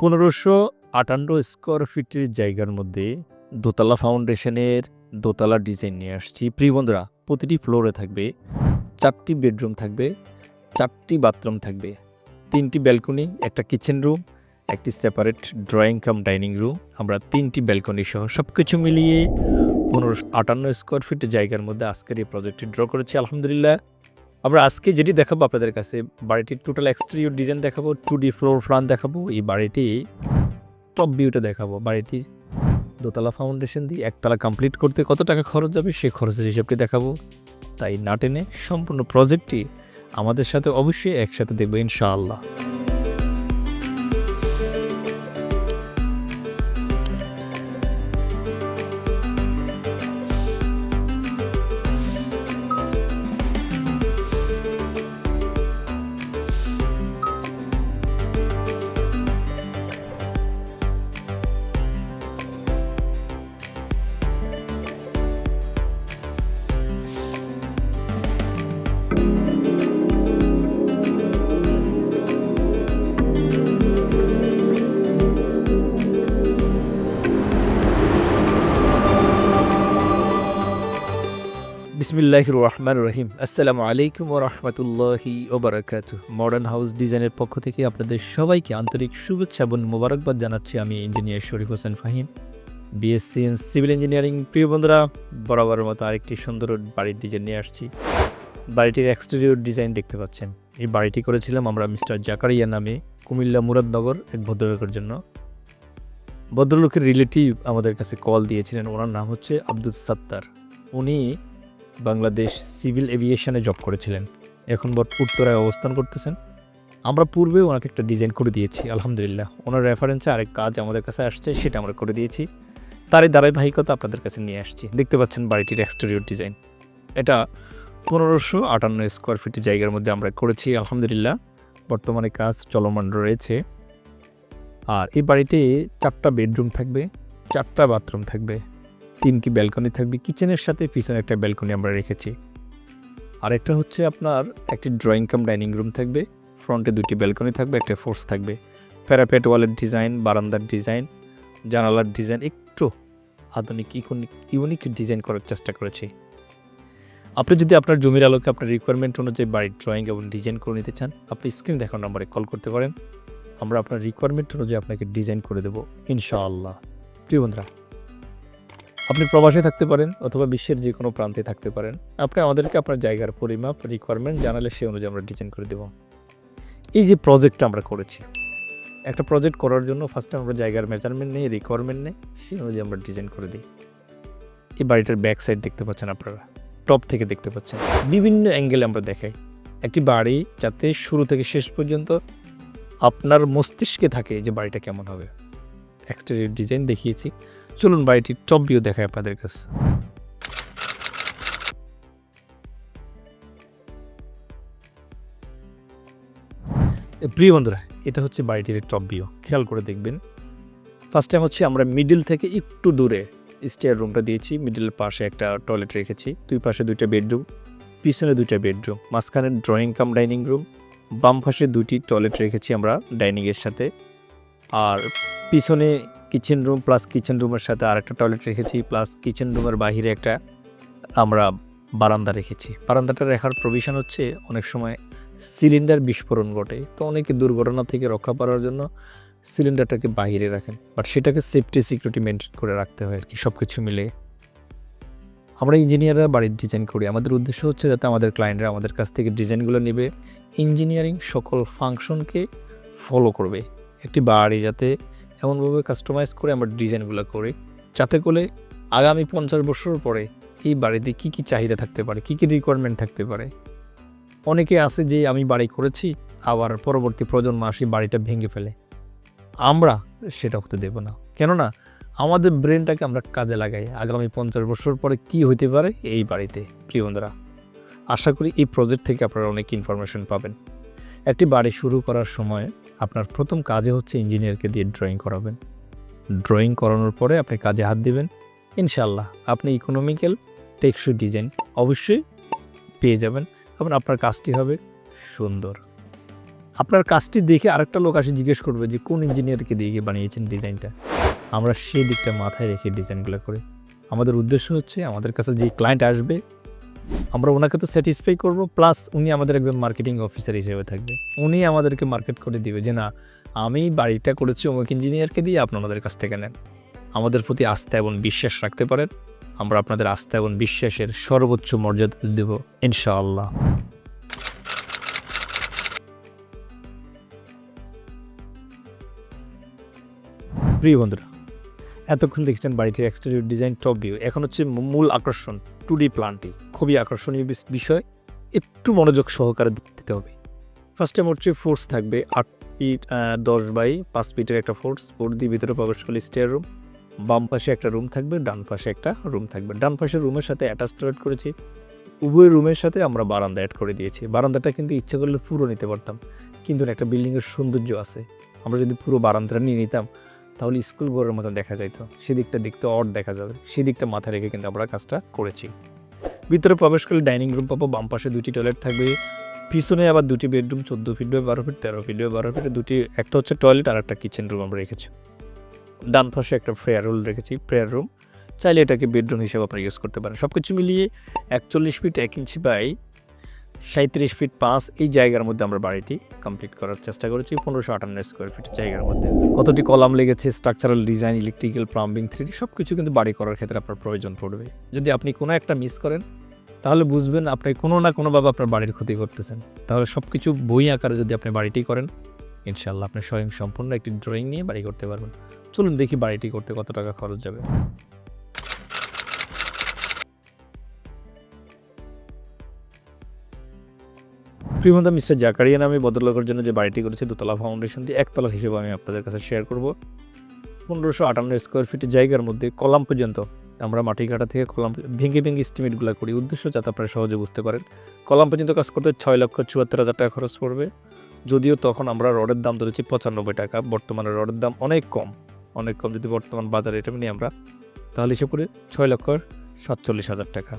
পনেরোশো আটান্ন স্কোয়ার ফিটের জায়গার মধ্যে দোতলা ফাউন্ডেশনের দোতলা ডিজাইন নিয়ে আসছি। প্রিয় বন্ধুরা, প্রতিটি ফ্লোরে থাকবে চারটি বেডরুম থাকবে, চারটি বাথরুম থাকবে, তিনটি ব্যালকনি একটা কিচেন রুম একটি separate drawing cum dining room আমরা তিনটি ব্যালকনি সহ সব কিছু মিলিয়ে পনেরোশো আটান্ন স্কোয়ার ফিটের জায়গার মধ্যে আজকের এই প্রজেক্টটি ড্র করেছি। আলহামদুলিল্লাহ আমরা আজকে যেটি দেখাবো আপনাদের কাছে, বাড়িটির টোটাল এক্সটেরিয়র ডিজাইন দেখাবো টু ডি ফ্লোর প্ল্যান দেখাবো, এই বাড়িটি টপ ভিউটা দেখাবো। বাড়িটি দোতলা ফাউন্ডেশন দিয়ে একতলা কমপ্লিট করতে কত টাকা খরচ যাবে সেই খরচের হিসাবটি দেখাবো। তাই না টেনে সম্পূর্ণ প্রজেক্টটি আমাদের সাথে অবশ্যই একসাথে দেখব ইনশাআল্লাহ। বিসমিল্লাহ রহমান রহিম। আসসালামু আলাইকুম ও রহমতুল্লাহি ওবরাকাত মডার্ন হাউস ডিজাইনের পক্ষ থেকে আপনাদের সবাইকে আন্তরিক শুভেচ্ছা এবং মোবারকবাদ জানাচ্ছি আমি engineer Sharif Hossain Fahim. BSc in civil engineering প্রিয় বন্ধুরা, বরাবরের মতো আরেকটি সুন্দর বাড়ির ডিজাইন নিয়ে আসছি। বাড়িটির এক্সটেরিয়র ডিজাইন দেখতে পাচ্ছেন। এই বাড়িটি করেছিলাম আমরা মিস্টার জাকারিয়া নামে কুমিল্লা মুরাদনগর এক ভদ্রলোকের জন্য। ভদ্রলোকের রিলেটিভ আমাদের কাছে কল দিয়েছিলেন। ওনার নাম হচ্ছে আব্দুল সাত্তার। উনি বাংলাদেশ সিভিল এভিয়েশনে জব করেছিলেন। এখন বর উত্তরায় অবস্থান করতেছেন। আমরা পূর্বে ওনাকে একটা ডিজাইন করে দিয়েছি, আলহামদুলিল্লাহ। ওনার রেফারেন্সে আরেক কাজ আমাদের কাছে আসছে, সেটা আমরা করে দিয়েছি। তারই ধারাবাহিকতা আপনাদের কাছে নিয়ে আসছি। দেখতে পাচ্ছেন বাড়িটির এক্সটেরিয়র ডিজাইন এটা পনেরোশো আটান্ন স্কোয়ার ফিটের জায়গার মধ্যে আমরা করেছি, আলহামদুলিল্লাহ। বর্তমানে কাজ চলমান রয়েছে। আর এই বাড়িতে চারটা বেডরুম থাকবে, চারটা বাথরুম থাকবে। তিনটি ব্যালকনি থাকবে। কিচেনের সাথে পিছনে একটা ব্যালকনি আমরা রেখেছি। আরেকটা হচ্ছে আপনার একটি ড্রয়িং কাম, ডাইনিং রুম থাকবে। ফ্রন্টে দুটি ব্যালকনি থাকবে, একটা ফোর্স থাকবে। প্যারাপেট ওয়ালের ডিজাইন, বারান্দার ডিজাইন, জানালার ডিজাইন, একটু আধুনিক ইকোনিক ইউনিক ডিজাইন করার চেষ্টা করেছি। আপনি যদি আপনার জমির আলোকে আপনার রিকোয়ারমেন্ট অনুযায়ী বাড়ির ড্রয়িং এবং ডিজাইন করে নিতে চান, আপনি স্ক্রিন দেখার নম্বরে কল করতে পারেন। আমরা আপনার রিকোয়ারমেন্ট অনুযায়ী আপনাকে ডিজাইন করে দেবো, ইনশাআল্লাহ। প্রিয় বন্ধুরা আপনি প্রবাসে থাকতে পারেন অথবা বিশ্বের যে কোনো প্রান্তে থাকতে পারেন। আপনি আমাদেরকে আপনার জায়গার পরিমাপ রিকোয়ারমেন্ট জানালে সেই অনুযায়ী আমরা ডিজাইন করে দেব। এই যে প্রজেক্টটা আমরা করেছি, একটা প্রজেক্ট করার জন্য ফার্স্টে আমরা জায়গার মেজারমেন্ট নেই রিকোয়ারমেন্ট নেই, সেই অনুযায়ী আমরা ডিজাইন করে দিই। এই বাড়িটার ব্যাক সাইড দেখতে পাচ্ছেন আপনারা টপ থেকে দেখতে পাচ্ছেন। বিভিন্ন অ্যাঙ্গেলে আমরা দেখাই। একটি বাড়ি যাতে শুরু থেকে শেষ পর্যন্ত আপনার মস্তিষ্কে থাকে যে বাড়িটা কেমন হবে। এক্সটেরিয়র ডিজাইন দেখিয়েছি। চলুন বাড়িটির টপ ভিউ দেখায় আপনাদের কাছে। প্রিয় বন্ধুরা, এটা হচ্ছে বাড়িটির টপ ভিউ খেয়াল করে দেখবেন ফার্স্ট টাইম হচ্ছে আমরা মিডিল থেকে একটু দূরে স্টেয়ার রুমটা দিয়েছি। মিডিলের পাশে একটা টয়লেট রেখেছি, দুই পাশে দুইটা বেডরুম পিছনে দুইটা বেডরুম মাঝখানে ড্রয়িং কাম ডাইনিং রুম বাম পাশে দুইটি টয়লেট রেখেছি আমরা ডাইনিংয়ের সাথে। আর পিছনে কিচেন রুম প্লাস কিচেন রুমের সাথে আরেকটা টয়লেট রেখেছি প্লাস কিচেন রুমের বাহিরে একটা আমরা বারান্দা রেখেছি। বারান্দাটা রাখার প্রভিশন হচ্ছে অনেক সময় সিলিন্ডার বিস্ফোরণ ঘটে। তো অনেকে দুর্ঘটনা থেকে রক্ষা পাওয়ার জন্য সিলিন্ডারটাকে বাইরে রাখেন। বাট সেটাকে সেফটি সিকিউরিটি মেনটেন করে রাখতে হয় আর কি সব কিছু মিলে। আমরা ইঞ্জিনিয়াররা বাড়ির ডিজাইন করি। আমাদের উদ্দেশ্য হচ্ছে যাতে আমাদের ক্লায়েন্টরা আমাদের কাছ থেকে ডিজাইনগুলো নেবে। ইঞ্জিনিয়ারিং সকল ফাংশনকে ফলো করবে। একটি বাড়ি যাতে এমনভাবে কাস্টমাইজ করে আমরা ডিজাইনগুলো করি। যাতে করে আগামী পঞ্চাশ বছর পরে এই বাড়িতে কী কী চাহিদা থাকতে পারে, কী কী রিকোয়ারমেন্ট থাকতে পারে। অনেকে আছে যে আমি বাড়ি করেছি, আবার পরবর্তী প্রজন্ম আসি বাড়িটা ভেঙে ফেলে। আমরা সেটা হতে দেব না। কেননা আমাদের ব্রেনটাকে আমরা কাজে লাগাই আগামী পঞ্চাশ বছর পরে কি হতে পারে এই বাড়িতে। প্রিয় বন্ধুরা, আশা করি এই প্রজেক্ট থেকে আপনারা অনেক ইনফরমেশন পাবেন। একটি বাড়ি শুরু করার সময় আপনার প্রথম কাজে হচ্ছে ইঞ্জিনিয়ারকে দিয়ে ড্রয়িং করাবেন। ড্রয়িং করানোর পরে আপনি কাজে হাত দিবেন। ইনশাল্লাহ আপনি ইকোনমিক্যাল টেকসই ডিজাইন অবশ্যই পেয়ে যাবেন। এবং আপনার কাজটি হবে সুন্দর। আপনার কাজটি দেখে আরেকটা লোক আসে জিজ্ঞেস করবে যে, কোন ইঞ্জিনিয়ারকে দিয়ে বানিয়েছেন ডিজাইনটা আমরা সেই দিকটা মাথায় রেখে ডিজাইনগুলো করি। আমাদের উদ্দেশ্য হচ্ছে আমাদের কাছে যে ক্লায়েন্ট আসবে আমরা ওনাকে তো স্যাটিসফাই করব প্লাস উনি আমাদের একজন মার্কেটিং অফিসার হিসেবে থাকবে। উনি আমাদেরকে মার্কেট করে দিবে যে, না, আমি বাড়িটা করেছি অমুক ইঞ্জিনিয়ারকে দিয়ে, আপনি আমাদের কাছ থেকে নেন। আমাদের প্রতি আস্থা এবং বিশ্বাস রাখতে পারেন। আমরা আপনাদের আস্থা এবং বিশ্বাসের সর্বোচ্চ মর্যাদা দেব, ইনশাআল্লাহ। প্রিয় বন্ধুরা এতক্ষণ দেখছেন বাড়িটির এক্সটেরিয়র ডিজাইন টপ ভিউ এখন হচ্ছে মূল আকর্ষণ টু ডি প্ল্যানটি খুবই আকর্ষণীয় বিষয়। একটু মনোযোগ সহকারে দিতে হবে। ফার্স্ট টাইম হচ্ছে ফোর্স থাকবে আট ফিট দশ বাই পাঁচ ফিটের একটা ফোর্স ফোর দিয়ে ভিতরে প্রবেশ করলে স্টেয়ার রুম বাম পাশে একটা রুম থাকবে, ডান পাশে একটা রুম থাকবে। ডান পাশের রুমের সাথে অ্যাটাচ টয়লেট করেছি। উভয় রুমের সাথে আমরা বারান্দা অ্যাড করে দিয়েছি। বারান্দাটা কিন্তু ইচ্ছে করলে পুরো নিতে পারতাম। কিন্তু একটা বিল্ডিংয়ের সৌন্দর্য আছে। আমরা যদি পুরো বারান্দাটা নিয়ে নিতাম তাহলে স্কুল ঘরের মতো দেখা যাইতো সেদিকটা দেখতে অড দেখা যাবে। সেদিকটা মাথায় রেখে কিন্তু আমরা কাজটা করেছি। ভিতরে প্রবেশ করলে ডাইনিং রুম পাবো, বাম পাশে দুটি টয়লেট থাকবে। পিছনে আবার দুটি বেডরুম, চোদ্দ ফিট বাই বারো ফিট তেরো ফিট বাই বারো ফিটে দুটি, একটা হচ্ছে টয়লেট আর একটা কিচেন রুম আমরা রেখেছি। ডান পাশে একটা প্রেয়ার রুম রেখেছি প্রেয়ার রুম চাইলে এটাকে বেডরুম হিসেবে আপনারা ইউজ করতে পারেন। সব কিছু মিলিয়ে একচল্লিশ ফিট এক ইঞ্চি বাই সাঁত্রিশ ফিট পাঁচ এই জায়গার মধ্যে আমরা বাড়িটি কমপ্লিট করার চেষ্টা করেছি, পনেরোশো আটান্ন স্কোয়ার ফিট জায়গার মধ্যে। কতটি কলাম লেগেছে structural design electrical plumbing three সব কিছু কিন্তু বাড়ি করার ক্ষেত্রে আপনার প্রয়োজন পড়বে। যদি আপনি কোনো একটা মিস করেন, তাহলে বুঝবেন আপনি কোনো না কোনোভাবে আপনার বাড়ির ক্ষতি করতেছেন। তাহলে সব কিছু বই আকারে যদি আপনি বাড়িটি করেন ইনশাল্লাহ আপনি স্বয়ং সম্পূর্ণ একটি ড্রয়িং নিয়ে বাড়ি করতে পারবেন। চলুন দেখি বাড়িটি করতে কত টাকা খরচ যাবে। প্রিমন্দা মিস্টার জাকারিয়া নামে ভদ্রলোকের জন্য যে বাড়িটি করেছে, দোতলা ফাউন্ডেশন দিয়ে একতলা হিসেবে আমি আপনাদের কাছে শেয়ার করব। পনেরোশো আটান্ন স্কোয়ার ফিটের জায়গার মধ্যে কলাম পর্যন্ত আমরা মাটি কাটা থেকে কলাম, ভেঙে ভেঙে স্টিমেটগুলো করি। উদ্দেশ্য যাতে আপনারা সহজে বুঝতে পারেন। কলাম পর্যন্ত কাজ করতে ছয় লক্ষ চুয়াত্তর হাজার টাকা খরচ পড়বে। যদিও তখন আমরা রডের দাম ধরেছি পঁচানব্বই টাকা, বর্তমানে রডের দাম অনেক কম। অনেক কম যদি বর্তমান বাজারে এটা নিয়ে আমরা, তাহলে হিসেব করে ছয় লক্ষ সাতচল্লিশ হাজার টাকা।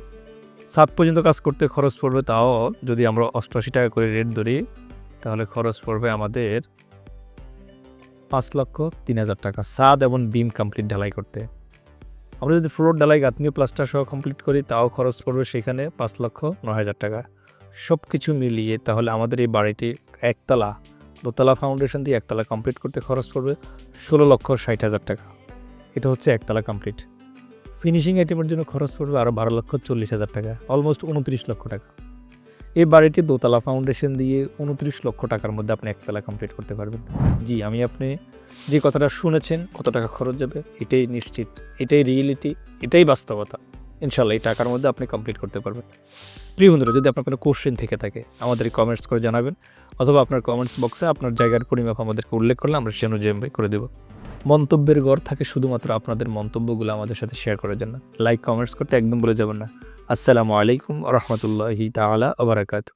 সাত পর্যন্ত কাজ করতে খরচ পড়বে তাও যদি আমরা অষ্টআশি টাকা করে রেট ধরি, তাহলে খরচ পড়বে আমাদের পাঁচ লক্ষ তিন হাজার টাকা সাদ এবং বিম কমপ্লিট ঢালাই করতে। আমরা যদি ফ্লোর ঢালাই গাঁথনীয় প্লাস্টার সহ কমপ্লিট করি, তাও খরচ পড়বে সেখানে পাঁচ লক্ষ নয় হাজার টাকা। সব কিছু মিলিয়ে তাহলে আমাদের এই বাড়িটি একতলা, দোতলা ফাউন্ডেশন দিয়ে একতলা কমপ্লিট করতে খরচ পড়বে ষোলো লক্ষ ষাট হাজার টাকা। এটা হচ্ছে একতলা কমপ্লিট ফিনিশিং আইটেমের জন্য খরচ পড়বে আরও বারো লক্ষ চল্লিশ হাজার টাকা অলমোস্ট উনত্রিশ লক্ষ টাকা। এই বাড়িটি দোতলা ফাউন্ডেশন দিয়ে উনত্রিশ লক্ষ টাকার মধ্যে আপনি একতলা কমপ্লিট করতে পারবেন। জি, আমি আপনি যে কথাটা শুনেছেন, কত টাকা খরচ যাবে, এটাই নিশ্চিত, এটাই রিয়েলিটি এটাই বাস্তবতা। ইনশাল্লাহ এই টাকার মধ্যে আপনি কমপ্লিট করতে পারবেন। প্রিয় বন্ধুরা, যদি আপনার কোনো কোশ্চেন থেকে থাকে, আমাদের কমেন্টস করে জানাবেন, অথবা আপনার কমেন্টস বক্সে আপনার জায়গার পরিমাপ আমাদেরকে উল্লেখ করলে আমরা সে অনুযায়ী করে দেবো। মন্তব্যের গড় থাকে শুধুমাত্র আপনাদের মন্তব্যগুলো আমাদের সাথে শেয়ার করার জন্য। লাইক কমেন্টস করতে একদম বলে যাবেন না। আসসালামু আলাইকুম রহমতুল্লাহি তালা ওবারাকাতু